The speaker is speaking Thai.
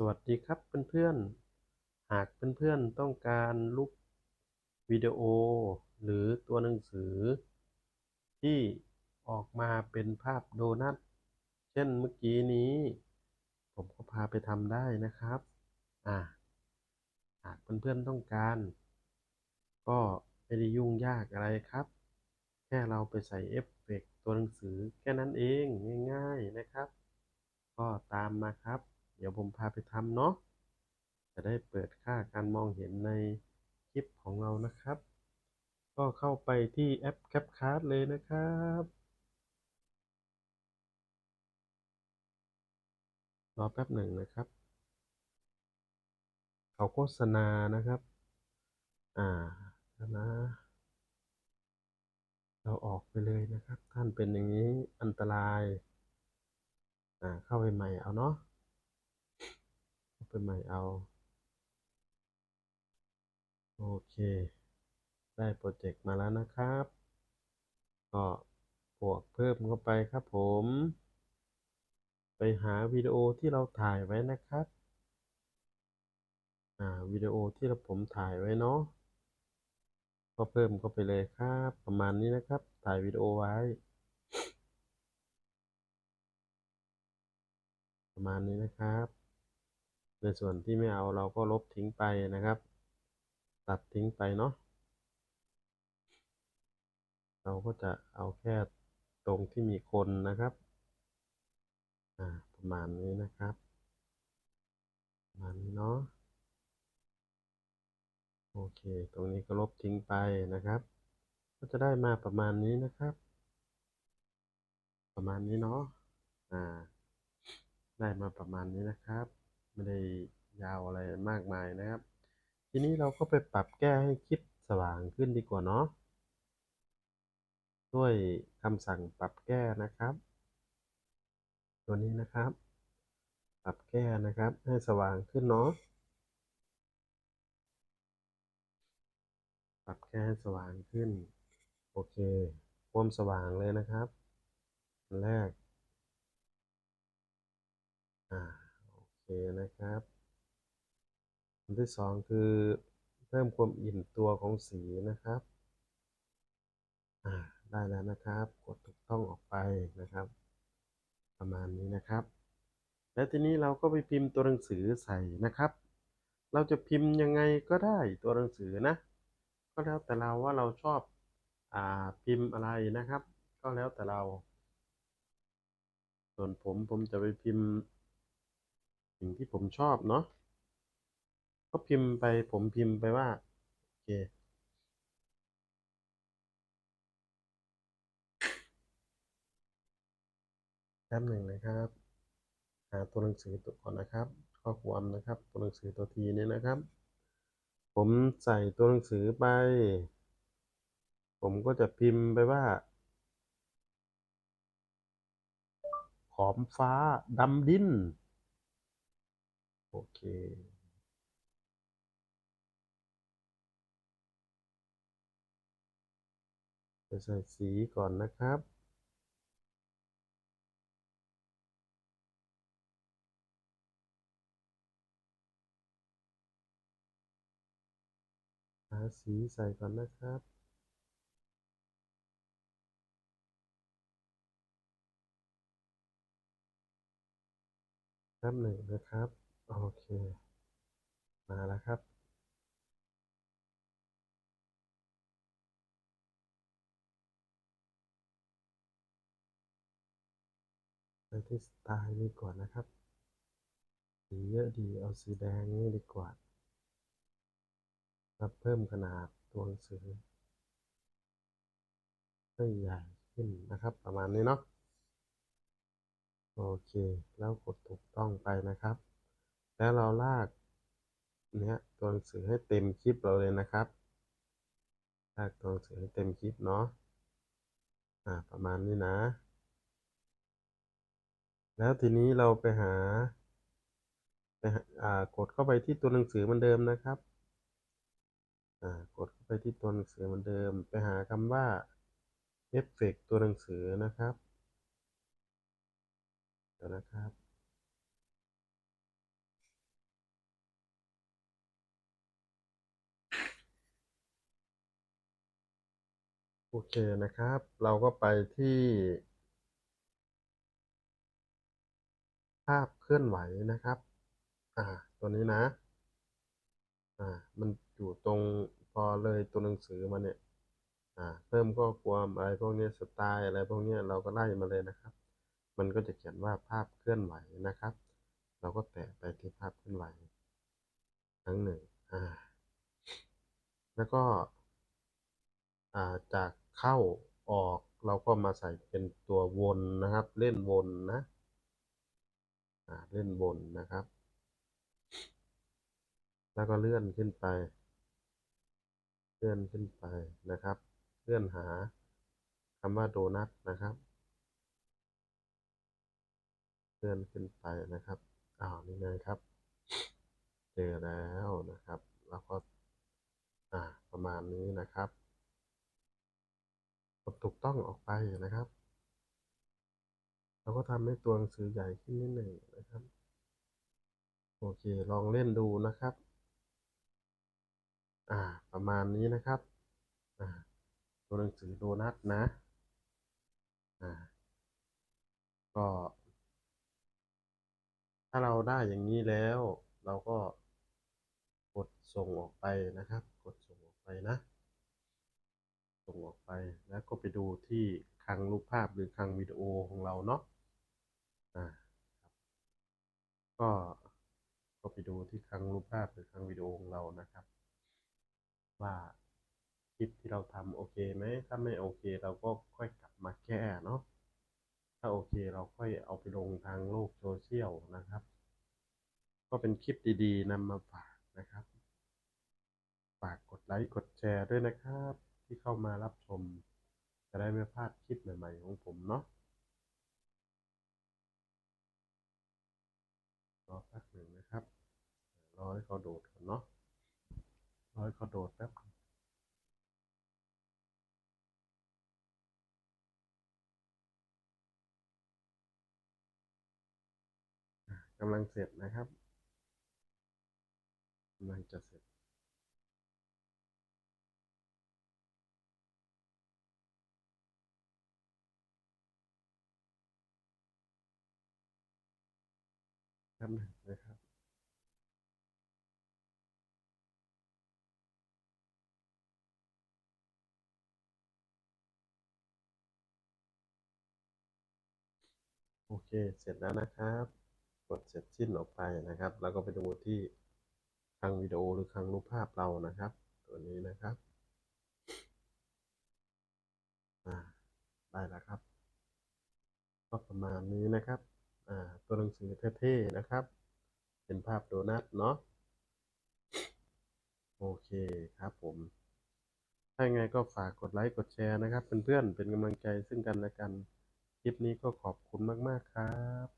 สวัสดีครับเพื่อนๆ หากเพื่อนๆต้องการรูปวิดีโอ หรือตัวหนังสือ ที่ออกมาเป็นภาพโดนัท เช่นเมื่อกี้นี้ ผมก็พาไปทำได้นะครับอ่าหากเพื่อนๆต้องการ ก็ไม่ได้ยุ่งยากอะไรครับ แค่เราไปใส่เอฟเฟกต์ตัวหนังสือแค่นั้นเองง่าย ๆนะครับ ก็ตามมาครับ พาไปทำเนาะ จะได้เปิดค่าการมองเห็นในคลิปของเรานะครับ ก็เข้าไปที่แอป CapCut เลยนะครับ รอแป๊บหนึ่งนะครับ เขาโฆษณานะครับ อ่าแล้วนะเราออกไปเลยนะครับ ท่านเป็นอย่างนี้อันตราย อ่า เข้าไปใหม่เอาเนาะ ไปใหม่เอา โอเค ได้โปรเจกต์มาแล้วนะครับ ก็บวกเพิ่มเข้าไปครับผม ไปหาวิดีโอที่เราถ่ายไว้นะครับ อ่าวิดีโอที่เราผมถ่ายไว้เนาะก็เพิ่มเข้าไปเลยครับ ประมาณนี้นะครับ ถ่ายวิดีโอไว้ ประมาณนี้นะครับ ในส่วนที่ไม่เอาเราก็ลบทิ้งไปนะครับ ตัดทิ้งไปเนาะเราก็จะเอาแค่ตรงที่มีคนนะครับประมาณนี้นะครับประมาณนี้เนาะโอเค ตรงนี้ก็ลบทิ้งไปนะครับ ก็จะได้มาประมาณนี้นะครับ ประมาณนี้เนาะอ่า ได้มาประมาณนี้นะครับ ไม่ได้ยาวอะไรมากมายนะครับ ทีนี้เราก็ไปปรับแก้ให้คลิปสว่างขึ้นดีกว่าเนาะด้วยคำสั่งปรับแก้นะครับ ตัวนี้นะครับ ปรับแก้นะครับ ให้สว่างขึ้นเนาะปรับแก้ให้สว่างขึ้น โอเคความสว่างเลยนะครับแรกอ่า เคนะครับอันที่สองคือเพิ่มความอิ่มตัวของสีนะครับได้แล้วนะครับ กดถูกต้องออกไปนะครับ ประมาณนี้นะครับ แล้วทีนี้เราก็ไปพิมพ์ตัวหนังสือใส่นะครับ เราจะพิมพ์ยังไงก็ได้ตัวหนังสือนะ ก็แล้วแต่เราว่าเราชอบอ่าพิมพ์อะไรนะครับ ก็แล้วแต่เรา ส่วนผมผมจะไปพิมพ์ สิ่งที่ผมชอบเนาะก็พิมพ์ไปผมพิมพ์ไปว่า โอเค แป๊บหนึ่งนะครับหาตัวหนังสือตัวก่อนนะครับ ข้อความนะครับ ตัวหนังสือตัวทีนี้นะครับ ผมใส่ตัวหนังสือไป ผมก็จะพิมพ์ไปว่า ขอมฟ้าดำดิน โอเคจะใส่สีก่อนนะครับหาสีใส่ก่อนนะครับแป๊บหนึ่งนะครับ โอเค มาแล้วครับ ไปที่สไตล์นี้ก่อนนะครับ สีเยอะดีเอาสีแดงนี่ดีกว่าครับเพิ่มขนาดตัวหนังสือให้ใหญ่ขึ้นนะครับ ประมาณนี้เนาะโอเค แล้วกดถูกต้องไปนะครับ แล้วเราลากเนี้ยตัวหนังสือให้เต็มคลิปเราเลยนะครับ ลากตัวหนังสือให้เต็มคลิปเนาะอ่าประมาณนี้นะ แล้วทีนี้เราไปหาไปอ่ากดเข้าไปที่ตัวหนังสือเหมือนเดิมนะครับอ่ากดเข้าไปที่ตัวหนังสือเหมือนเดิม ไปหาคำว่าเอฟเฟกตัวหนังสือนะครับเดี๋ยวนะครับ โอเคนะครับ เราก็ไปที่ ภาพเคลื่อนไหวนะครับ อ่า ตัวนี้นะ อ่า มันอยู่ตรงพอเลยตัวหนังสือมาเนี่ย อ่า เพิ่มข้อความอะไรพวกนี้สไตล์อะไรพวกนี้เราก็ไล่มาเลยนะครับ มันก็จะเขียนว่าภาพเคลื่อนไหวนะครับ เราก็แตะไปที่ภาพเคลื่อนไหวครั้งหนึ่ง อ่า แล้วก็ จากเข้าออกเราก็มาใส่เป็นตัววนนะครับ เล่นวนนะเล่นวนนะครับ แล้วก็เลื่อนขึ้นไป เลื่อนขึ้นไปนะครับ เลื่อนหาคำว่าโดนัทนะครับ เลื่อนขึ้นไปนะครับอ้าวนี่ไงครับ เจอแล้วนะครับ แล้วก็ อ่า ประมาณนี้นะครับกด ถูกต้องออกไปนะครับ เราก็ทำให้ตัวหนังสือใหญ่ขึ้นนิดหนึ่งนะครับ โอเค ลองเล่นดูนะครับ อ่า ประมาณนี้นะครับ อ่า ตัวหนังสือโดนัทนะ อ่า ก็ ถ้าเราได้อย่างนี้แล้ว เราก็กดส่งออกไปนะครับ กดส่งออกไปนะ ออกไป แล้วก็ไปดูที่คลังรูปภาพหรือคลังวิดีโอของเราเนาะอ่าครับก็ก็ไปดูที่คลังรูปภาพหรือคลังวิดีโอของเรานะครับ ว่าคลิปที่เราทำโอเคไหมถ้าไม่โอเค เราก็ค่อยกลับมาแก้เนาะถ้าโอเคเราค่อยเอาไปลงทางโลกโซเชียลนะครับ ก็เป็นคลิปดีๆนำมาฝากนะครับ ฝากกดไลค์กดแชร์ด้วยนะครับ ที่เข้ามารับชม จะได้ไม่พลาดคลิปใหม่ ๆ ของผมเนาะรอแป๊บหนึ่งนะครับ รอให้เขาโดดก่อนเนาะรอให้เขาโดดแป๊บกำลังเสร็จนะครับกำลังจะเสร็จ แป๊บหนึ่งนะครับโอเค เสร็จแล้วนะครับ กดเสร็จสิ้นออกไปนะครับ แล้วก็ไปดูที่คลังวิดีโอหรือคลังรูปภาพเรานะครับ ตัวนี้นะครับอ่าได้แล้วครับ ก็ประมาณนี้นะครับ อ่า ตัวหนังสือเท่ๆนะครับ เป็นภาพโดนัทเนาะโอเคครับผม ถ้าไงก็ฝากกดไลค์กดแชร์นะครับเพื่อนๆเป็นกำลังใจซึ่งกันและกัน คลิปนี้ก็ขอบคุณมากๆครับ